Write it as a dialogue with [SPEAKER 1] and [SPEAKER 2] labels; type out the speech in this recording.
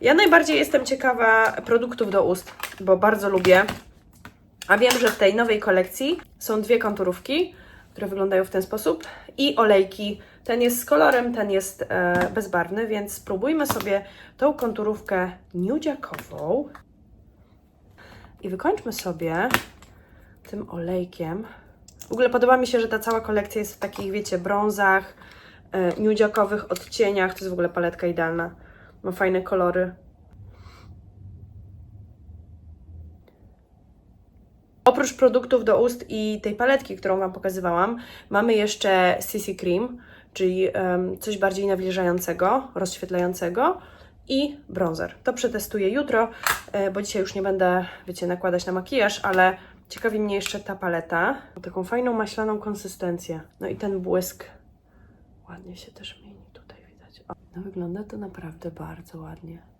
[SPEAKER 1] Ja najbardziej jestem ciekawa produktów do ust, bo bardzo lubię. A wiem, że w tej nowej kolekcji są dwie konturówki, które wyglądają w ten sposób i olejki. Ten jest z kolorem, ten jest e, bezbarwny, więc spróbujmy sobie tą konturówkę nudziakową i wykończmy sobie tym olejkiem. W ogóle podoba mi się, że ta cała kolekcja jest w takich, wiecie, brązach, e, nudziakowych odcieniach. To jest w ogóle paletka idealna. Ma fajne kolory. Oprócz produktów do ust i tej paletki, którą Wam pokazywałam, mamy jeszcze CC Cream, czyli em, coś bardziej nawilżającego, rozświetlającego i bronzer. To przetestuję jutro, e, bo dzisiaj już nie będę, wiecie, nakładać na makijaż, ale ciekawi mnie jeszcze ta paleta. Ma taką fajną, maślaną konsystencję. No i ten błysk ładnie się też mieni wygląda to naprawdę bardzo ładnie.